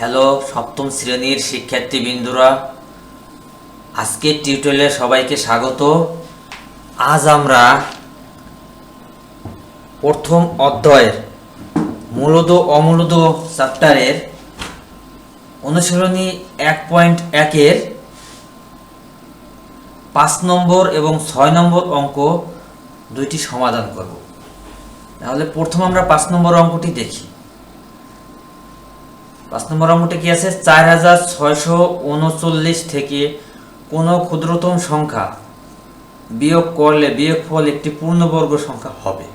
Hello, সপ্তম শ্রেণির শিক্ষার্থীবৃন্দুরা। আজকের টিউটোরিয়ালে সবাইকে স্বাগত। আজ আমরা প্রথম অধ্যায়ের মূলত অমূলত চ্যাপ্টারের অনুসরণী এক পয়েন্ট একের পাঁচ নম্বর এবং ছয় নম্বর অঙ্ক দুইটি সমাধান করব। তাহলে প্রথম আমরা পাঁচ নম্বর অঙ্কটি দেখি। পাঁচ নম্বর অঙ্কটি কি আছে? চার হাজার ছয়শো উনচল্লিশ থেকে কোনো ক্ষুদ্রতম সংখ্যা বিয়োগ করলে বিয়োগফল একটি পূর্ণবর্গ সংখ্যা হবে।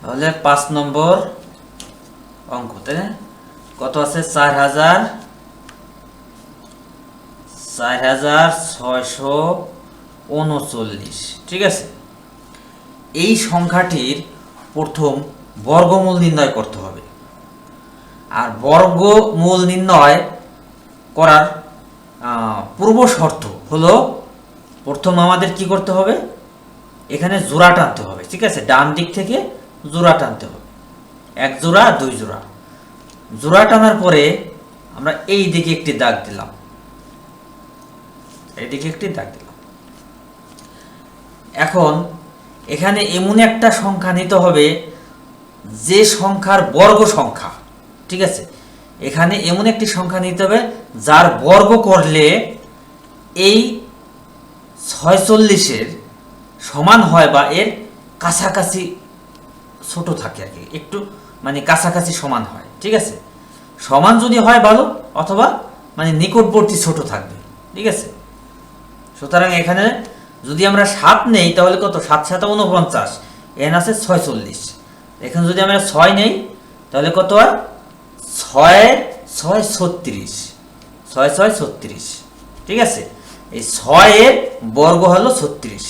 তাহলে পাঁচ নম্বর অঙ্ক তাই কত আছে? চার হাজার চার হাজার ছয়শো উনচল্লিশ। ঠিক আছে? এই সংখ্যাটির প্রথম বর্গমূল নির্ণয় করতে হবে। আর বর্গমূল নির্ণয় করার পূর্ব শর্ত হলো, প্রথম আমাদের কি করতে হবে? এখানে জোড়া টানতে হবে, ঠিক আছে? ডান দিক থেকে জোড়া টানতে হবে। এক জোড়া, দুই জোড়া। জোড়া টানার পরে আমরা এই দিকে একটি দাগ দিলাম। এইদিকে একটি দাগ দিলাম। এখন এখানে এমন একটা সংখ্যা নিতে হবে যে সংখ্যার বর্গ সংখ্যা, ঠিক আছে? এখানে এমন একটি সংখ্যা নিতে হবে, যার বর্গ করলে এই ছয়চল্লিশের সমান হয় বা এর কাছাকাছি ছোট থাকে আর কি, একটু মানে কাছাকাছি সমান হয়, ঠিক আছে? সমান যদি হয় ভালো, অথবা মানে নিকটবর্তী ছোট থাকবে, ঠিক আছে? সুতরাং এখানে যদি আমরা সাত নেই, তাহলে কত? সাত সাত, উনপঞ্চাশ, এন আছে ছয়চল্লিশ। এখানে যদি আমরা ছয় নেই, তাহলে কত হয়? ছয় ছয় ছত্রিশ। ছয় ছয় ছত্রিশ। ঠিক আছে? এই ছয়ের বর্গ হলো ছত্রিশ।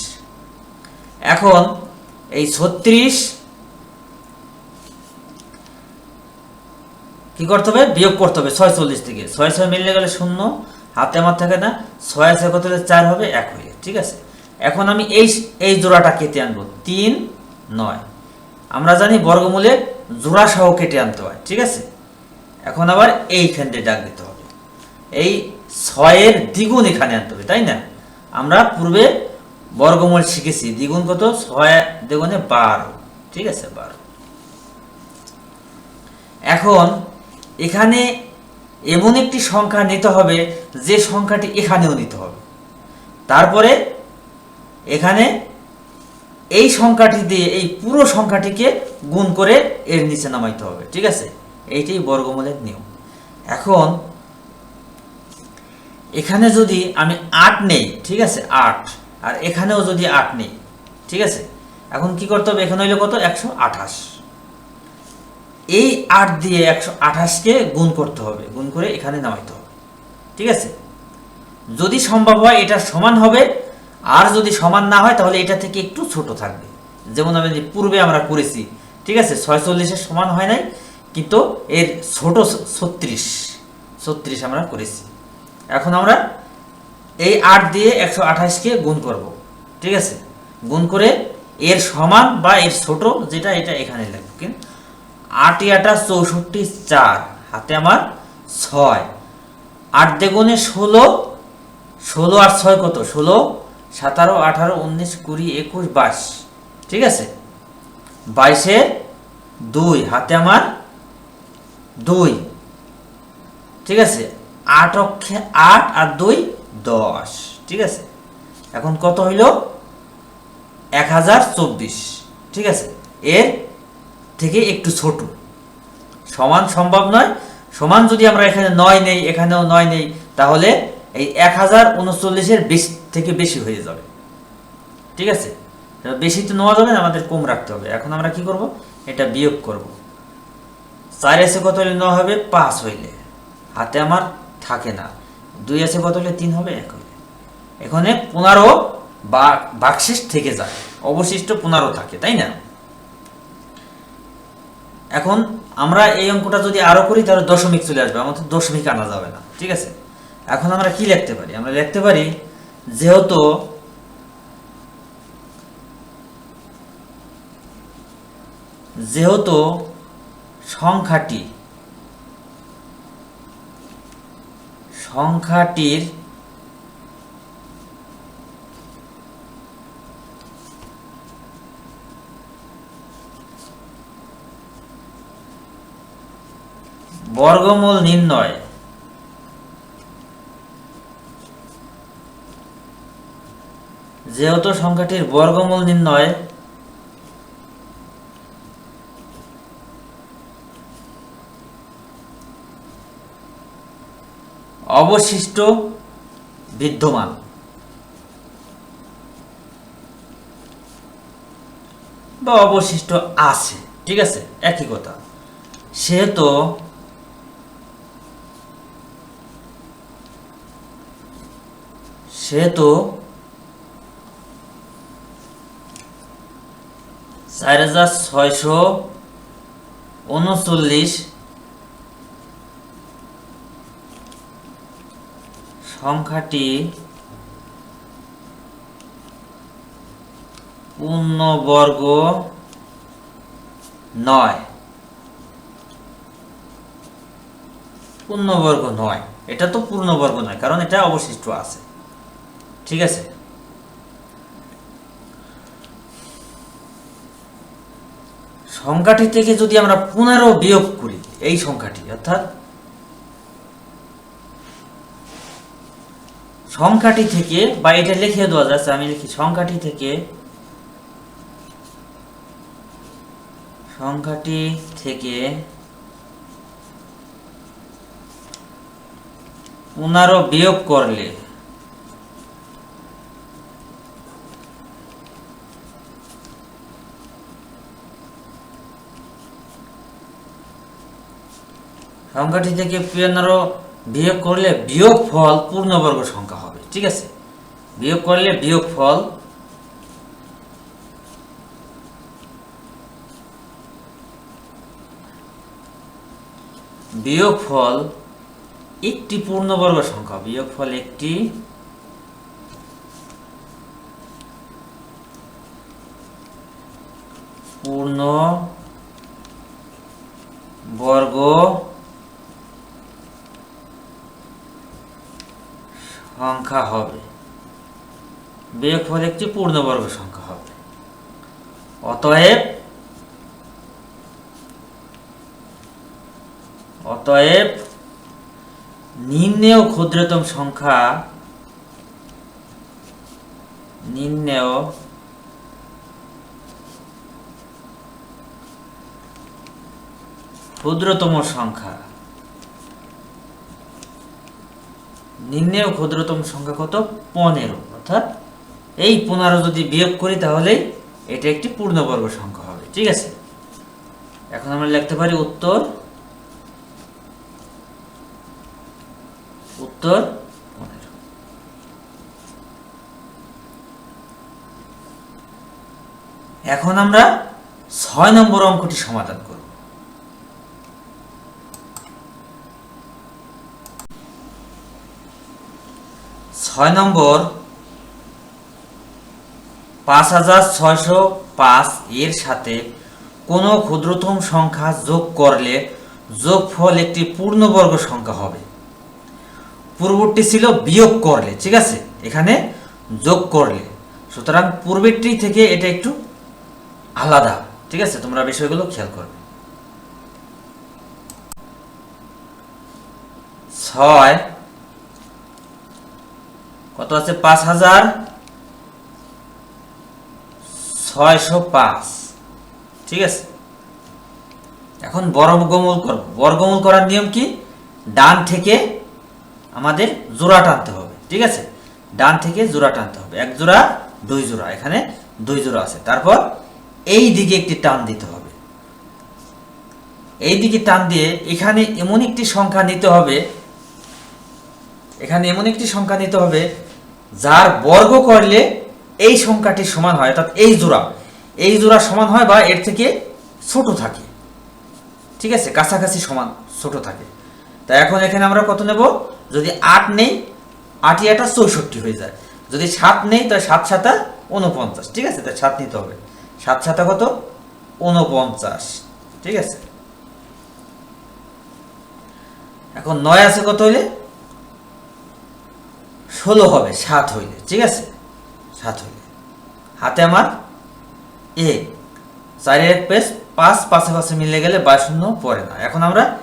এখন এই ছত্রিশ কি করতে হবে? বিয়োগ করতে হবে, ছয় চল্লিশ থেকে। ছয় ছয় মিললে গেলে শূন্য, হাতে আমার থাকে না। ছয় ছয় কত চার হবে? এক হয়ে ঠিক আছে? এখন আমি এই এই জোড়াটা কেটে আনব। তিন, নয়। আমরা জানি বর্গমূলে জোড়া সহ কেটে আনতে হয়, ঠিক আছে? এখন আবার এইখানটা ডাক দিতে হবে। এই ছয়ের দ্বিগুণ এখানে আনতে হবে, তাই না? আমরা পূর্বে বর্গমূল শিখেছি, দ্বিগুণ কত? ছয় দ্বিগুণে বারো, ঠিক আছে, বারো। এখন এখানে এমন একটি সংখ্যা নিতে হবে, যে সংখ্যাটি এখানেও নিতে হবে। তারপরে এখানে এই সংখ্যাটি দিয়ে, এই পুরো সংখ্যাটিকে গুণ করে এর নিচে নামাইতে হবে, ঠিক আছে? এইটাই বর্গমূলের নিয়ম। এখন, এখানে যদি আমি আট নেই, ঠিক আছে? আট। আর এখানেও যদি আট নেই, ঠিক আছে? এখন কি করতে হবে? এখানে হইলে কত? একশো আঠাশ। এই আট দিয়ে একশো আঠাশকে গুণ করতে হবে, গুণ করে এখানে নামাইতে হবে, ঠিক আছে? যদি সম্ভব হয় এটা সমান হবে আর যদি সমান না হয়, তাহলে এটা থেকে একটু ছোট থাকবে। যেমন আমি পূর্বে আমরা করেছি, ঠিক আছে? ছয়চল্লিশের সমান হয় নাই, কিন্তু এর ছোট ছত্রিশ ছত্রিশ আমরা করেছি। এখন আমরা এই আট দিয়ে একশো আঠাশকে গুণ করব, ঠিক আছে? গুণ করে এর সমান বা এর ছোট যেটা, এটা এখানে লাগবে কিন্তু আট আটা চৌষট্টি চার, হাতে আমার ছয়। আট দেগুনে ষোলো ষোলো আর ছয় কত? ষোলো সতেরো, আঠারো, উনিশ, কুড়ি, একুশ, বাইশ। ঠিক আছে? বাইশে দুই, হাতে আমার দুই। ঠিক আছে? আট অক্ষে আট আর দুই, দশ। ঠিক আছে? এখন কত হইল? এক হাজার চব্বিশ। ঠিক আছে? এর থেকে একটু ছোট। সমান সম্ভব নয়। সমান যদি আমরা এখানে নয় নেই, এখানেও নয় নেই, তাহলে এই এক হাজার উনচল্লিশের বেশি থেকে বেশি হয়ে যাবে। ঠিক আছে? বেশি তো নেওয়া যাবে না, আমাদের কম রাখতে হবে। এখন আমরা কি করব? এটা বিয়োগ করব। চার এসে কত হলে নেওয়া হবে? পাঁচ হইলে। হাতে আমার থাকে না। দুই এসে কত হলে? তিন হবে? এক হইলে। এখানে পনেরো বা বাক্সিস থেকে যায়। অবশিষ্ট পনেরো থাকে, তাই না? এখন আমরা এই অঙ্কটা যদি আরও করি, তাহলে দশমিক চলে আসবে। আমাদের দশমিক আনা যাবে না। ঠিক আছে? এখন আমরা কি লিখতে পারি? আমরা লিখতে পারি যেহেতু যেহেতু সংখ্যাটি সংখ্যাটির বর্গমূল নির্ণয় যেহেতু সংখ্যাটির বর্গমূল নির্ণয়, অবশিষ্ট বিদ্যমান। বা অবশিষ্ট আছে, ঠিক আছে? একই কথা। সেহেতু সেহেতু চার হাজার ছয়শো উনচল্লিশ সংখ্যাটি পূর্ণবর্গ নয়। পূর্ণবর্গ নয়। এটা তো পূর্ণবর্গ নয়, কারণ এটা অবশিষ্ট আছে। ঠিক আছে? সংখ্যাটি থেকে যদি আমরা পনেরো বিয়োগ করি, এই সংখ্যাটি, অর্থাৎ সংখ্যাটি থেকে, বা এটা লিখে দেওয়া যাচ্ছে, আমি লিখি, সংখ্যাটি থেকে সংখ্যাটি থেকে পনেরো বিয়োগ করলে সংখ্যাটি থেকে পনেরো বিয়োগ করলে বিয়োগ ফল পূর্ণবর্গ সংখ্যা হবে, ঠিক আছে? বিয়োগ করলে বিয়োগ ফল বিয়োগ ফল একটি পূর্ণবর্গ সংখ্যা, বিয়োগ ফল একটি পূর্ণ বর্গ সংখ্যা হবে। বিয়োগফল একটি পূর্ণবর্গ সংখ্যা হবে। অতএব অতএব নিম্নেয় ক্ষুদ্রতম সংখ্যা নিম্নেয় ক্ষুদ্রতম সংখ্যা নিম্নেয় ক্ষুদ্রতম সংখ্যা কত? পনেরো। অর্থাৎ এই পনেরো যদি বিয়োগ করি তাহলে এটা একটি পূর্ণবর্গ সংখ্যা হবে। ঠিক আছে? এখন আমরা লিখতে পারি উত্তর। উত্তর পনেরো। এখন আমরা ছয় নম্বর অঙ্কটি সমাধান করব ছয় নম্বর, পাঁচ হাজার ছয়শো পাঁচ এর সাথে কোনো ক্ষুদ্রতম সংখ্যা যোগ করলে যোগফল একটি পূর্ণবর্গ সংখ্যা হবে। পূর্বটি ছিল বিয়োগ করলে, ঠিক আছে? এখানে যোগ করলে। সুতরাং পূর্বেরটি থেকে এটা একটু আলাদা, ঠিক আছে? তোমরা বিষয়গুলো খেয়াল করবে। ছয় কত আছে? পাঁচ হাজার ছয়শো পাঁচ। ঠিক আছে? এখন বর্গমূল করব। বর্গমূল করার নিয়ম কি? ডান থেকে আমাদের জোড়া টানতে হবে। ঠিক আছে? ডান থেকে জোড়া টানতে হবে। এক জোড়া, দুই জোড়া। এখানে দুই জোড়া আছে। তারপর এই দিকে একটি টান দিতে হবে। এই দিকে টান দিয়ে এখানে এমন একটি সংখ্যা নিতে হবে এখানে এমন একটি সংখ্যা নিতে হবে, যার বর্গ করলে এই সংখ্যাটি সমান হয়, অর্থাৎ এই জোড়া। এই জোড়া সমান হয় বা এর থেকে ছোট থাকে। ঠিক আছে? কাছাকাছি সমান ছোট থাকে। তা এখন এখানে আমরা কত নেব? যদি আট নেই আটই আটা চৌষট্টি হয়ে যায়। যদি সাত নেই, তাহলে সাত সাতা উনপঞ্চাশ ঠিক আছে? তাই সাত নিতে হবে। সাত সাতা কত? উনপঞ্চাশ ঠিক আছে? এখন নয় আছে কত হইলে? ষোলো হবে, সাত হইলে, ঠিক আছে? সাত হইলে। হাতে আমার এ। চারের এক পেস পাঁচ পাশে পাশে মিলে গেলে বা শূন্য পড়ে না। এখন আমরা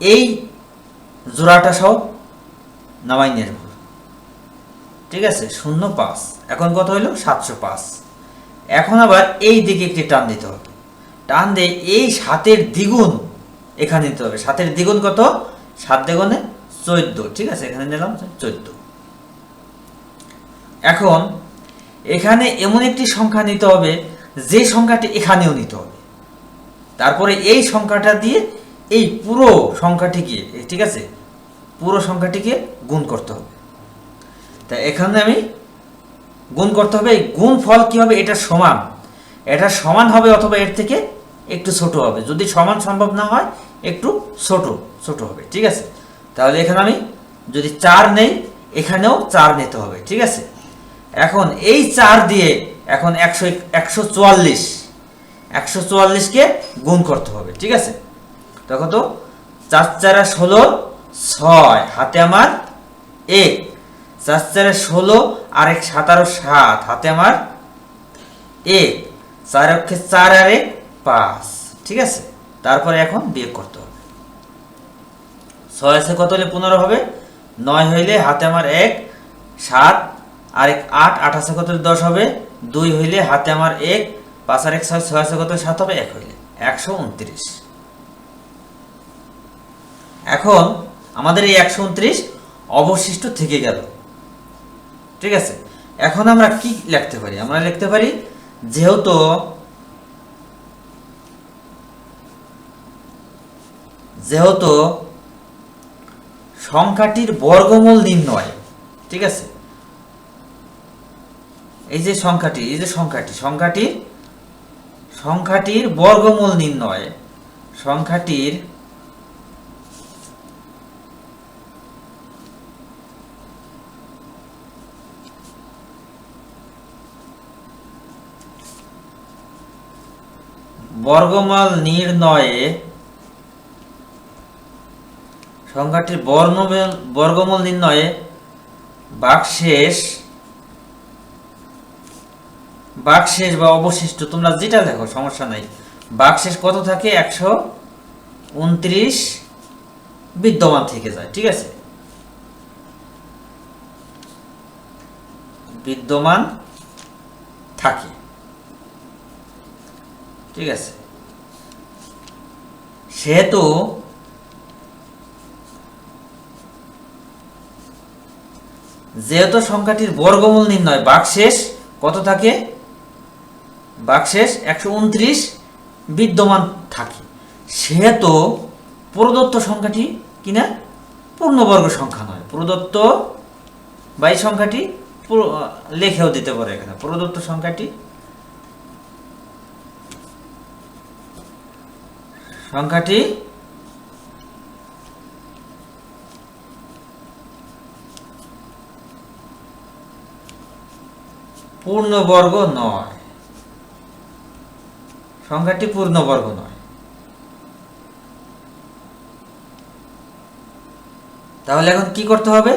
এই জোড়াটা সব নামাই নিয়ে ঠিক আছে? শূন্য পাঁচ। এখন কত হইল? সাতশো পাঁচ। এখন আবার এই দিকে একটি টান দিতে হবে। টান দিয়ে এই সাতের দ্বিগুণ এখানে নিতে হবে। সাতের দ্বিগুণ কত? সাত দ্বিগুণে চোদ্দ। ঠিক আছে? এখানে নিলাম চোদ্দ। এখন এখানে এমন একটি সংখ্যা নিতে হবে, যে সংখ্যাটি এখানেও নিতে হবে। তারপরে এই সংখ্যাটা দিয়ে এই পুরো সংখ্যাটিকে, ঠিক আছে? পুরো সংখ্যাটিকে গুণ করতে হবে। তা এখানে আমি গুণ করতে হবে, এই গুণ ফল কী হবে? এটা সমান। এটা সমান হবে অথবা এর থেকে একটু ছোট হবে। যদি সমান সম্ভব না হয়, একটু ছোট ছোট হবে, ঠিক আছে? তাহলে এখানে আমি যদি চার নেই, এখানেও চার নিতে হবে, ঠিক আছে? এখন এই চার দিয়ে এখন একশো একশো চুয়াল্লিশ, একশো চুয়াল্লিশকে গুণ করতে হবে, ঠিক আছে? তখন তো, চার চারা ষোলো, ছয়, হাতে আমার এক, চার চারে ষোলো আর এক সাতারো সাত, হাতে আমার এক, চার অক্ষে চার আর এক, পাঁচ, ঠিক আছে? তারপরে এখন বিয়োগ করতে হবে। ছয় আছে কত হলে পনেরো হবে? নয় হইলে হাতে আমার এক, সাত আর এক আট আছে কত দশ হবে? দুই হইলে হাতে আমার এক, পাঁচ আর এক ছয় ছয় কত? সাত হবে, এক হইলে। একশো উনত্রিশ। এখন আমাদের এই একশো উনত্রিশ অবশিষ্ট থেকে গেল। ঠিক আছে? এখন আমরা কি লিখতে পারি? আমরা লিখতে পারি, যেহেতু যেহেতু সংখ্যাটির বর্গমূল নির্ণয়, ঠিক আছে? এই যে সংখ্যাটি, এই যে সংখ্যাটি, সংখ্যাটির সংখ্যাটির বর্গমূল নির্ণয়, সংখ্যাটির বর্গমূল নির্ণয়ে, সংখ্যাটির বর্ণমূল, বর্গমূল নির্ণয়ে বাকশেষ বাকশেষ বা অবশিষ্ট, তোমরা যেটা দেখো, সমস্যা নাই। বাকশেষ কত থাকে? একশো উনত্রিশ বিদ্যমান থেকে যায়, ঠিক আছে? বিদ্যমান থাকে, ঠিক আছে? সেহেতু যেহেতু সংখ্যাটির বর্গমূল নির্ণয়, বাকশেষ কত থাকে? বাকশেষ একশো উনত্রিশ বিদ্যমান থাকে। সেহেতু প্রদত্ত সংখ্যাটি কিনা? পূর্ণবর্গ সংখ্যা নয়। প্রদত্ত বা এই সংখ্যাটি লেখেও দিতে পারে এখানে। প্রদত্ত সংখ্যাটি সংখ্যাটি পূর্ণবর্গ নয়। সংখ্যাটি পূর্ণবর্গ নয়। তাহলে এখন কি করতে হবে?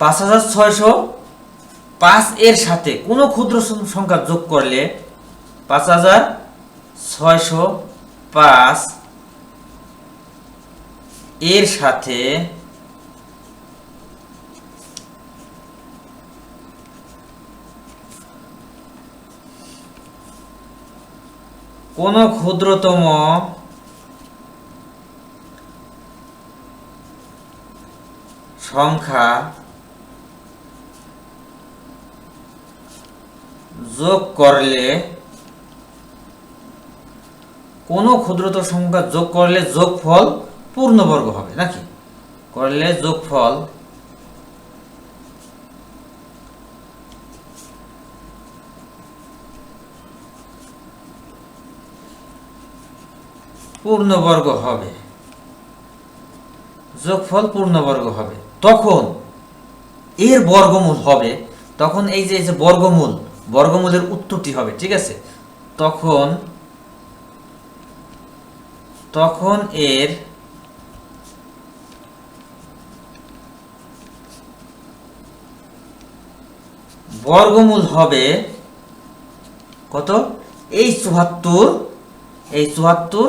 পাঁচ হাজার ছয়শো পাঁচ এর সাথে কোনো ক্ষুদ্র সংখ্যা যোগ করলে পাঁচ হাজার ছয়শো পাঁচ এর সাথে কোন ক্ষুদ্রতম সংখ্যা যোগ করলে, কোনো ক্ষুদ্রতম সংখ্যা যোগ করলে যোগফল পূর্ণবর্গ হবে, নাকি? করলে যোগফল পূর্ণবর্গ হবে। যোগফল পূর্ণবর্গ হবে। তখন এর বর্গমূল হবে, তখন এই যে যে বর্গমূল, বর্গমূলের উত্তরটি হবে, ঠিক আছে? তখন তখন এর বর্গমূল হবে কত? এই চুহাত্তর এই চুহাত্তর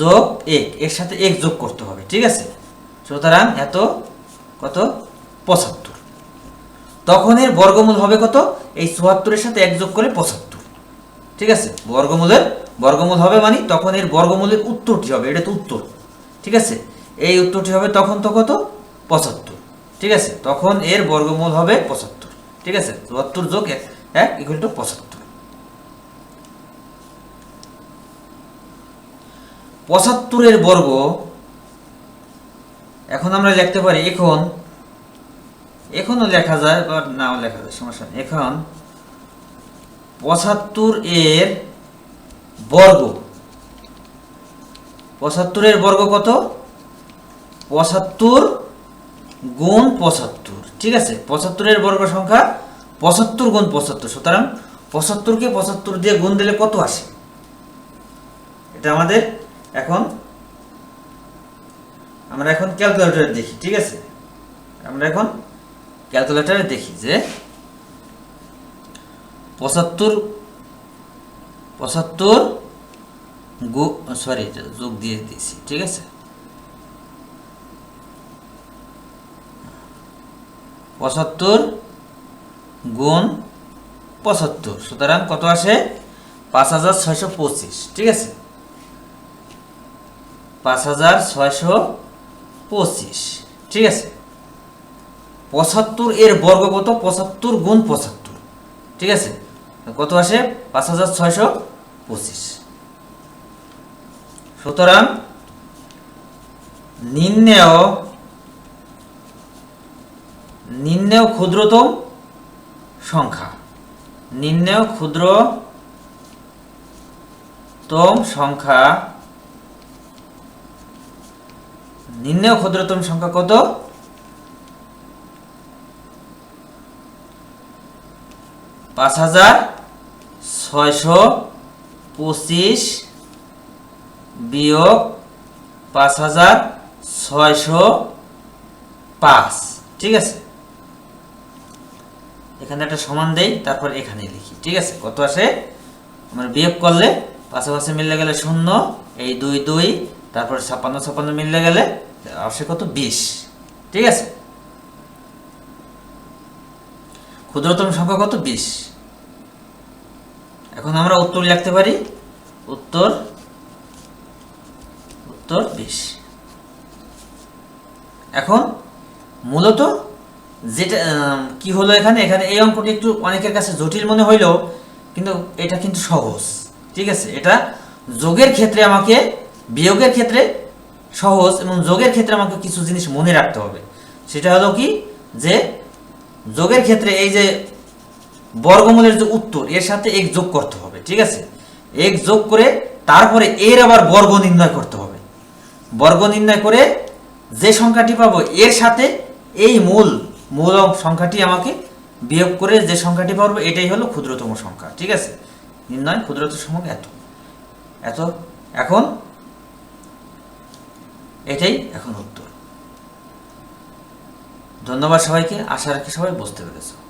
যোগ এক, এর সাথে এক যোগ করতে হবে, ঠিক আছে? সুতরাং এত কত? পঁচাত্তর। তখন এর বর্গমূল হবে কত? এই চুয়াত্তরের সাথে এক যোগ করে পঁচাত্তর, ঠিক আছে? বর্গমূলের, বর্গমূল হবে মানে তখন এর বর্গমূলের উত্তরটি হবে, এটা তো উত্তর, ঠিক আছে? এই উত্তরটি হবে তখন তো কত? পঁচাত্তর, ঠিক আছে? তখন এর বর্গমূল হবে পঁচাত্তর, ঠিক আছে? চুয়াত্তর যোগ এক ইকুয়াল টু পঁচাত্তর। পঁচাত্তরের বর্গ, এখন আমরা লিখতে পারি এখন, এখনও লেখা যায় বা নাও লেখা যায়, সমস্যা নেই। এখন পঁচাত্তর এর বর্গ, পঁচাত্তরের বর্গ কত? পঁচাত্তর গুণ পঁচাত্তর, ঠিক আছে? পঁচাত্তরের বর্গ সংখ্যা পঁচাত্তর গুণ পঁচাত্তর, সুতরাং পঁচাত্তরকে পঁচাত্তর দিয়ে গুণ দিলে কত আসে? এটা আমাদের এখন আমরা এখন ক্যালকুলেটরে দেখি, ঠিক আছে? আমরা এখন ক্যালকুলেটরে দেখি যে পঁচাত্তর পঁচাত্তর গু সরি যোগ দিয়ে দিয়েছি, ঠিক আছে? পঁচাত্তর গুণ পঁচাত্তর, সুতরাং কত আসে? পাঁচ হাজার ছয়শো পঁচিশ, ঠিক আছে? পাঁচ হাজার ছয়শো পঁচিশ। ঠিক আছে? পঁচাত্তর এর বর্গ কত? পঁচাত্তর গুণ পঁচাত্তর। ঠিক আছে? কত আসে? পাঁচ হাজার ছয়শো পঁচিশ। সুতরাং নিম্নেয় নিম্নেয় ক্ষুদ্রতম সংখ্যা। নিম্নেয় ক্ষুদ্রতম সংখ্যা নিম্নেয় ক্ষুদ্রতম সংখ্যা কত? পাঁচ হাজার ছয়শো পঁচিশ বিয়োগ পাঁচ হাজার ছয়শো পাঁচ। ঠিক আছে? এখানে একটা সমান দেই, তারপর এখানে লিখি। ঠিক আছে? কত আসে? আমার বিয়োগ করলে পাশাপাশি মিললে গেলে শূন্য, এই দুই দুই, তারপর ছাপ্পান্ন ছাপ্পান্ন মিললে গেলে আসে কত? বিশ। ঠিক আছে? ক্ষুদ্রতম সংখ্যা কত? বিশ। এখন আমরা উত্তর লিখতে পারি। উত্তর উত্তর বিশ। এখন মূলত যেটা কি হলো এখানে? এখানে এই অঙ্কটি একটু অনেকের কাছে জটিল মনে হইলেও কিন্তু এটা কিন্তু সহজ। ঠিক আছে? এটা যোগের ক্ষেত্রে আমাকে বিয়োগের ক্ষেত্রে সহজ এবং যোগের ক্ষেত্রে আমাকে কিছু জিনিস মনে রাখতে হবে। সেটা হলো কি? যে যোগের ক্ষেত্রে এই যে বর্গমূলের যে উত্তর, এর সাথে এক যোগ করতে হবে, ঠিক আছে? এক যোগ করে তারপরে এর আবার বর্গ নির্ণয় করতে হবে। বর্গ নির্ণয় করে যে সংখ্যাটি পাবো, এর সাথে এই মূল মূল সংখ্যাটি আমাকে বিয়োগ করে যে সংখ্যাটি পাবো, এটাই হলো ক্ষুদ্রতম সংখ্যা, ঠিক আছে? নির্ণয় ক্ষুদ্রতম সংখ্যা এত। এত এখন এটাই এখন উত্তর। ধন্যবাদ সবাইকে। আশা রাখি সবাই বুঝতে পেরেছ।